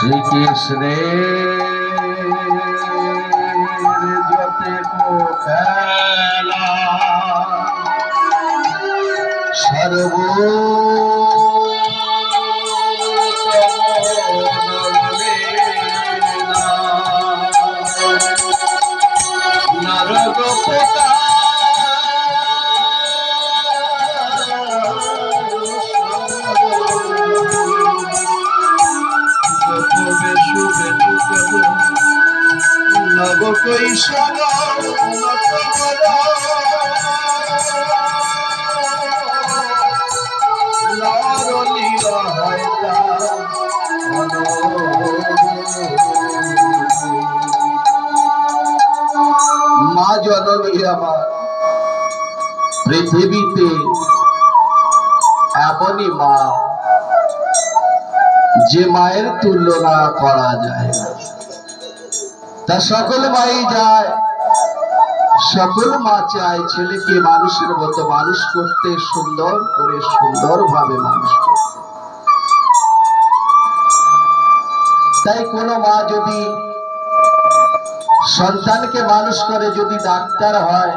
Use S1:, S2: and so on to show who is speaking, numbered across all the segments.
S1: কৃষ্ণের যতে খেলা সর্ব মা জননী আমার পৃথিবীতে এমনই মা যে মায়ের তুলনা করা যায় না। তা সকল মাই যায়। সকল মা চায় ছেলেকে মানুষের মতো মানুষ করতে, সুন্দর করে সুন্দর ভাবে মানুষ করতে। তাই কোনো মা যদি সন্তানকে মানুষ করে, যদি ডাক্তার হয়,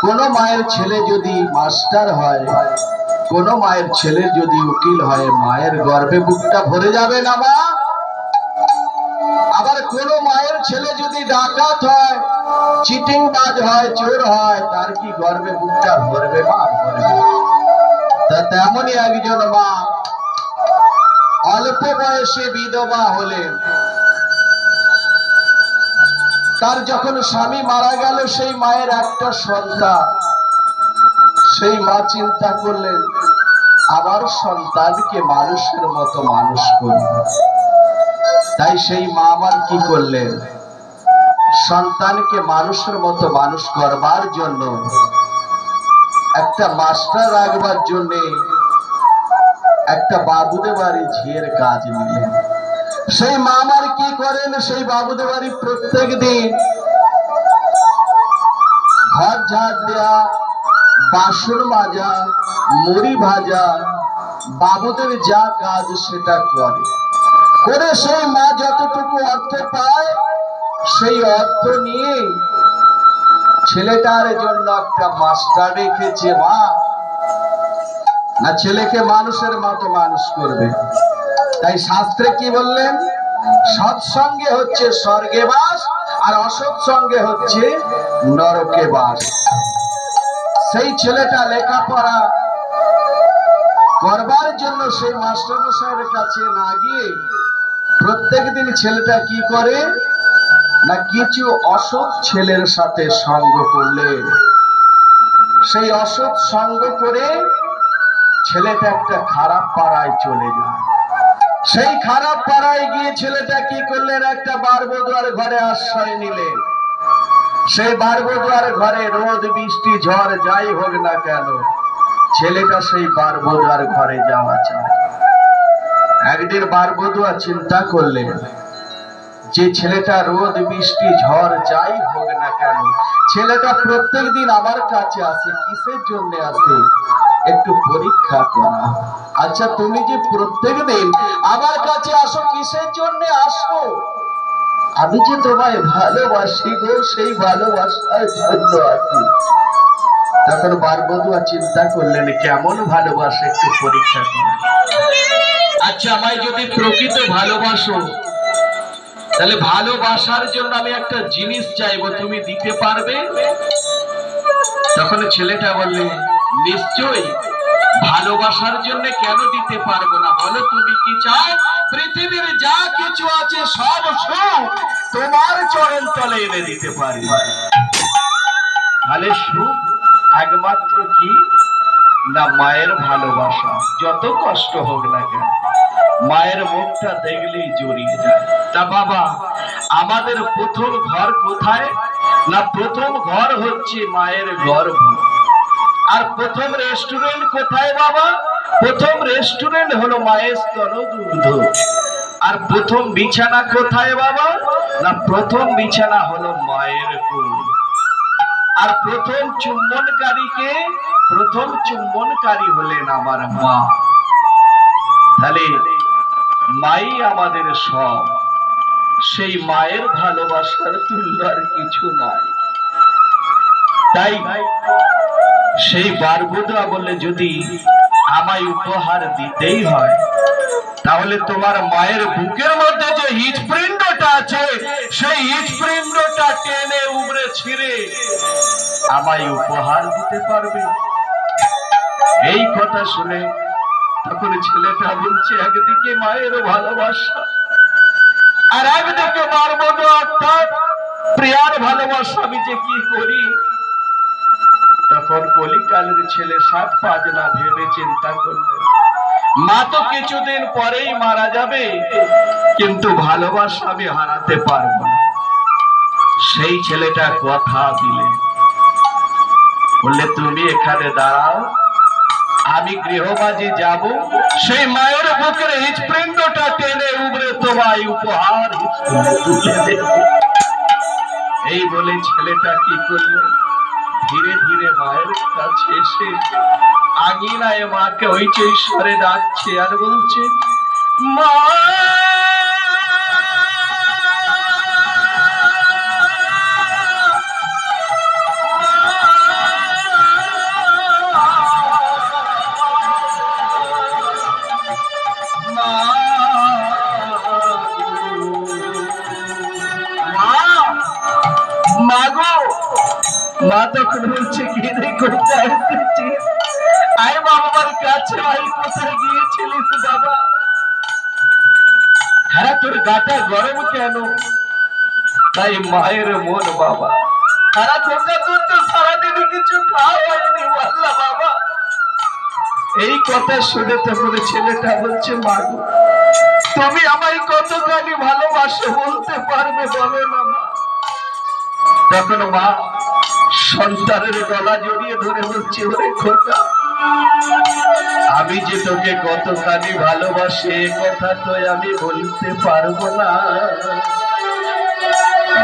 S1: কোনো মায়ের ছেলে যদি মাস্টার হয়, কোনো মায়ের ছেলে যদি উকিল হয়, মায়ের গর্বে বুকটা ভরে যাবে না মা। আবার কোন ছেলে যদি ডাকাত হয় চিটিং বাজ হয়, চোর হয়, তার কি গর্বে বুকটা ভরবে মা? তা তেমনই একজন মা। অল্প বয়সে বিধবা হলেন তার যখন স্বামী মারা গেল, সেই মায়ের একটা সন্তান। সেই মা চিন্তা করলেন, আবার সন্তানকে মানুষের মতো মানুষ করব। তাই সেই মা আবার কি করলেন? সন্তানকে মানুষের মতো মানুষ করবার জন্য, একটা মাস্টার রাখবার জন্য একটা বাবুদের বাড়ি ঝিয়ের কাজ নিলেন সেই মা আমার কি করেন? সেই বাবুদের বাড়ি প্রত্যেক দিন ঘর ঝাড় দেয়া, বাসন মাজা, মুড়ি ভাজা, বাবুদের যা কাজ সেটা করে। করে সেই মা যতটুকু অর্থ পায় সেই অর্থ নিয়ে ছেলেটার জন্য একটা মাস্টার রেখেছে মা। না, ছেলেকে মানুষের মতো মানুষ করবে। তাই শাস্ত্রে কি বললেন? সৎসঙ্গে হচ্ছে স্বর্গে বাস, আর অসৎসঙ্গে হচ্ছে নরকে বাস। সেই ছেলেটা লেখাপড়া করবার জন্য সেই মাস্টার মশাইয়ের কাছে না গিয়ে প্রত্যেক দিন ছেলেটা কি করে? না কিছু অসৎ ছেলের সাথে সঙ্গ করলে? সেই অসৎ সঙ্গ করে ছেলেটা একটা খারাপ পাড়ায় চলে যায়। সেই খারাপ পাড়ায় গিয়ে ছেলেটা কি করলেন? একটা বারবদুয়ার ঘরে আশ্রয় নিলেন। সেই বারবদুয়ার ঘরে রোদ, বৃষ্টি, ঝড়, যাই হোক না কেন, ছেলেটা সেই বারবদুয়ার ঘরে যাওয়া চায়। একদিন বারবদুয়া চিন্তা করলেন যে ছেলেটা রোদ, বৃষ্টি, ঝড়, যাই হোক না কেন, ছেলেটা প্রত্যেক দিন আমার কাছে আসে, কিসের জন্য আসে? একটু পরীক্ষা করা। আচ্ছা তুমি যে প্রত্যেক দিন আমার কাছে আসো, কিসের জন্য আসো? আমি যে তোমায় ভালোবাসি গো, সেই ভালোবাসার জন্য আসি। তখন বারবধুয়া চিন্তা করলেন, কেমন ভালোবাসে, একটু পরীক্ষা করে। আচ্ছা আমায় যদি প্রকৃত ভালোবাসো তাহলে ভালোবাসার জন্য আমি একটা জিনিস চাইব, তুমি দিতে পারবে? তখন ছেলেটা বললে, নিশ্চয়ই, ভালোবাসার জন্য কেন দিতে পারব না? বলো তুমি কি চাও? পৃথিবীর যা কিছু আছে সব সুখ তোমার চরণ তলে এনে দিতে পারি। তাহলে সুখ একমাত্র কি? না মায়ের ভালোবাসা, যত কষ্ট হোক না কেন। মায়ের মুখটা দেখলেই জড়িয়ে যায়। তা বাবা, আমাদের প্রথম ঘর কোথায়? না প্রথম ঘর হচ্ছে মায়ের গর্ভ? আর প্রথম রেস্টুরেন্ট কোথায় বাবা? প্রথম রেস্টুরেন্ট হলো মায়ের স্তন দুগ্ধ আর প্রথম বিছানা কোথায় বাবা? না প্রথম বিছানা হলো মায়ের কোল। আর প্রথম চুম্বনকারীকে, প্রথম চুম্বনকারী হলেন আমার মা। তাহলে মাই আমাদের সব। সেই মায়ের ভালোবাসার তুল্য আর কিছু নাই। তাই সেই বারবুদরা বলে যদি আমায় উপহার দিতেই হয়, তাহলে তোমার মায়ের বুকের মধ্যে যে হৃৎপিণ্ডটা আছে, সেই হৃৎপিণ্ডটা টেনে উবড়ে ছিঁড়ে আমায় উপহার দিতে পারবে? এই কথা শুনে তখন ছেলেটা বলছে, একদিকে মায়ের ভালোবাসা আর একদিকে মার মতো অর্থাৎ প্রিয়ার ভালোবাসা, আমি যে কি করি? তখন কলিকালের ছেলে সাত পাঁচ না ভেবে চিন্তা করলেন মা তো কিছুদিন পরেই মারা যাবে, কিন্তু ভালোবাসা আমি হারাতে পারব না। সেই ছেলেটা কথা দিলে, বললে, তুমি এখানে দাঁড়াও আমি গৃহবাজি যাব। সেই মায়ের বুকের হৃৎপিণ্ডটা টেনে উবরে তোমায় উপহার এই বলে ছেলেটা কি করল? ধীরে ধীরে মায়ের কাছে এসে আগিনায় মাকে ওই ঈশ্বরে ডাকছে আর বলছে, মা! মাগো মা তখন বলছে রে কোথায় আয় বাবার কাছে কোথায় গিয়েছিলিস বাবা? হ্যাঁ তোর গাটা গরম কেন? তাই মায়ের মন বাবা। তোর তো সারাদিনে কিছু খাওয়া হয়নি বললা বাবা। এই কথা শুনে তখন ছেলেটা বলছে মাগো তুমি আমায় কতখানি ভালোবাসো বলতে পারবে বলো না মা। তখন মা সন্তানের গলা জড়িয়ে ধরে বলছে, ওরে খোকা, আমি যে তোকে কতখানি ভালোবাসি কথা তো আমি বলতে পারব না।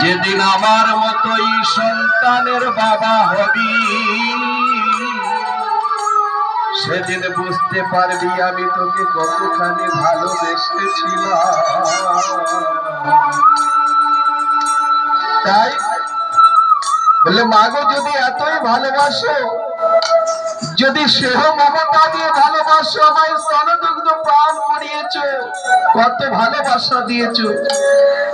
S1: যেদিন আমার মতোই সন্তানের বাবা হবি, সেদিন বুঝতে পারবি আমি তোকে কতখানি ভালোবেসেছিলাম। তাই বলে, মাগো, যদি এতই ভালোবাসো, যদি সেহ মমতা দিয়ে ভালোবাসো, আমায় স্তনদুগ্ধ প্রাণ পড়িয়েছ কত ভালোবাসা দিয়েছ।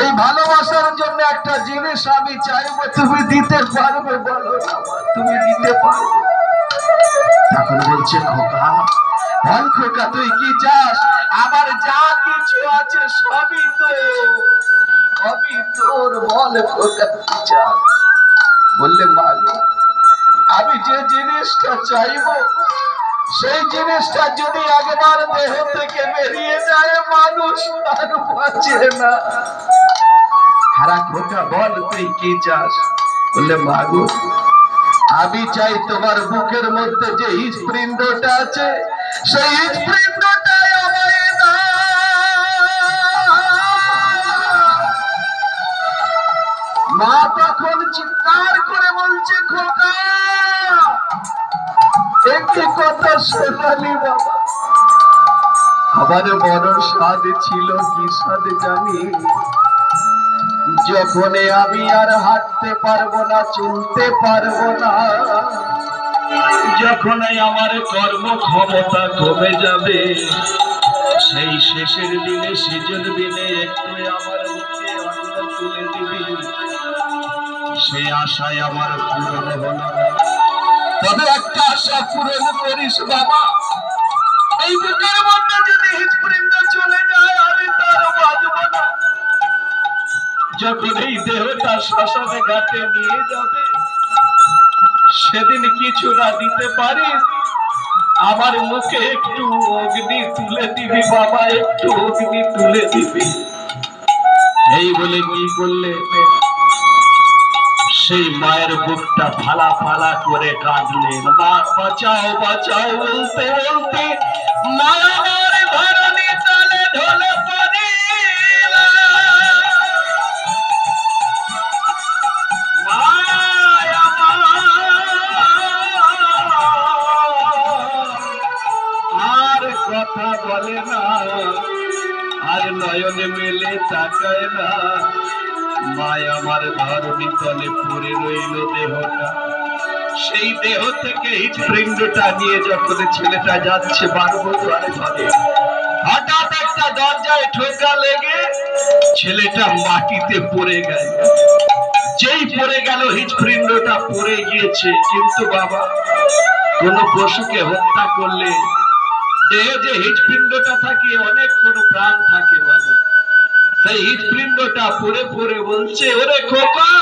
S1: এই ভালোবাসার জন্য একটা জিনিস আমি চাইব, তুমি দিতে পারবে বলো, তুমি দিতে পারবে তখন বলছে, খোকা খোকা, তুই কি চাস? আমার যা কিছু আছে সবই তো, সবই তোর, বল খোকা, কি চাস? বললে, মা, আমি যে জিনিসটা চাইব, সেই জিনিসটা যদি একবার দেহ থেকে বেরিয়ে যায়, মানুষ আর বাঁচে না। আমি চাই তোমার বুকের মধ্যে যে হৃৎপিণ্ডটা আছে, সেই হৃৎপিণ্ডটাই মা তখন চিৎকার করে বলছে, খোকা, একটি কথা শোনালি বাবা। আমার বড় স্বাদ ছিল কি স্বাদ জানি। যখন আমি আর হাঁটতে পারব না, চলতে পারব না যখন আমার কর্ম ক্ষমতা কমে যাবে, সেই শেষের দিনে সেজন দিনে একটু আমার সেই আশায় আমার পূরণ হলো তবে একটা আশা পূরণ করিস বাবা। এই বুকের মধ্যে যদি চলে যায়, আমি তার বাঁচব না। যখন এই দেহটা শ্মশানে ঘাটে নিয়ে যাবে, সেদিন কিছু না দিতে পারিস আমার মুখে একটু অগ্নি তুলে দিবি বাবা, একটু অগ্নি তুলে দিবি। এই বলে কি করলে? সেই মায়ের বুকটা ফালা ফালা করে কাঁদলেন। মা, বাঁচাও বাঁচাও, বলতে বলতে মা আমার ধরণী কথা বলে না। আর নয়নে মেলে
S2: তাকায় না। মায় আমার ধরণী তলে পড়ে রইল দেহটা। সেই দেহ থেকে হৃৎপিণ্ডটা নিয়ে যখন ছেলেটা যাচ্ছে বারবো ঘরে ঘরে হঠাৎ একটা দরজায় ঠোকা লেগে ছেলেটা মাটিতে পড়ে গেল। যেই পড়ে গেল, হৃৎপিণ্ডটা পড়ে গিয়েছে। কিন্তু বাবা, কোন পশুকে হত্যা করলে দেহে যে হৃৎপিণ্ডটা থাকে অনেক কোন প্রাণ থাকে বাবা সেই হৃৎপিণ্ডটা পড়ে পড়ে বলছে, ওরে খোকা,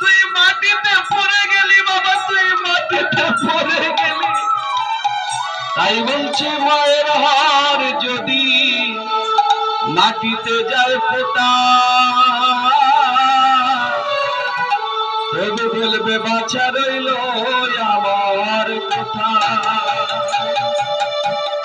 S2: তুই মাটিতে পড়ে গেলি বাবা, তুই মাটিতে পড়ে গেলি। তাই বলছে, মায়ের হার যদি মাটিতে যায় পোতা তবু বলবে বাঁচা রইল আমার কথা মাকা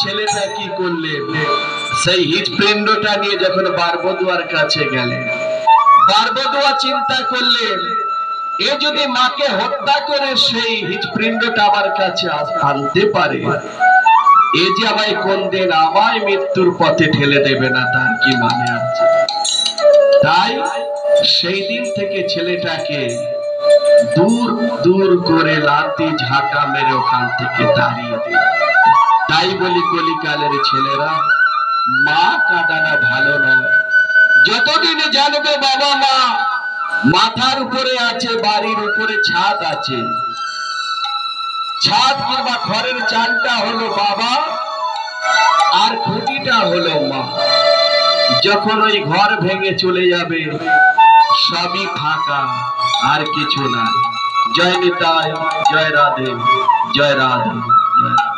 S2: ছেলেটা কি করলেন সেই হৃৎপিণ্ডটা নিয়ে যখন বারবদুয়ার কাছে গেলেন বারবদুয়া চিন্তা করলেন এ যদি মাকে হত্যা করে সেই হৃৎপিণ্ডটা আমার কাছে আনতে পারে, এ যে আমায় কোন দিন আমায় মৃত্যুর পথে ঠেলে দেবে না, তার কি মানে আছে? তাই সেই দিন থেকে ছেলেটাকে দূর দূর করে লাতি ঝাঁটা মেরে ওখান থেকে দাঁড়িয়ে দিল। তাই বলি কলিকালের ছেলেরা, মা কাঁদানো ভালো নয়। যতদিন জানবে বাবা মা, মাথার উপরে আছে, বাড়ির উপরে ছাদ আছে। ছাদ কিংবা ঘরের চালটা হলো বাবা, আর খুঁটিটা হলো মা। যখন ওই ঘর ভেঙে চলে যাবে, সবই ফাঁকা, আর কিছু না। জয় নিতাই, জয় রাধে জয় রাধে, জয়।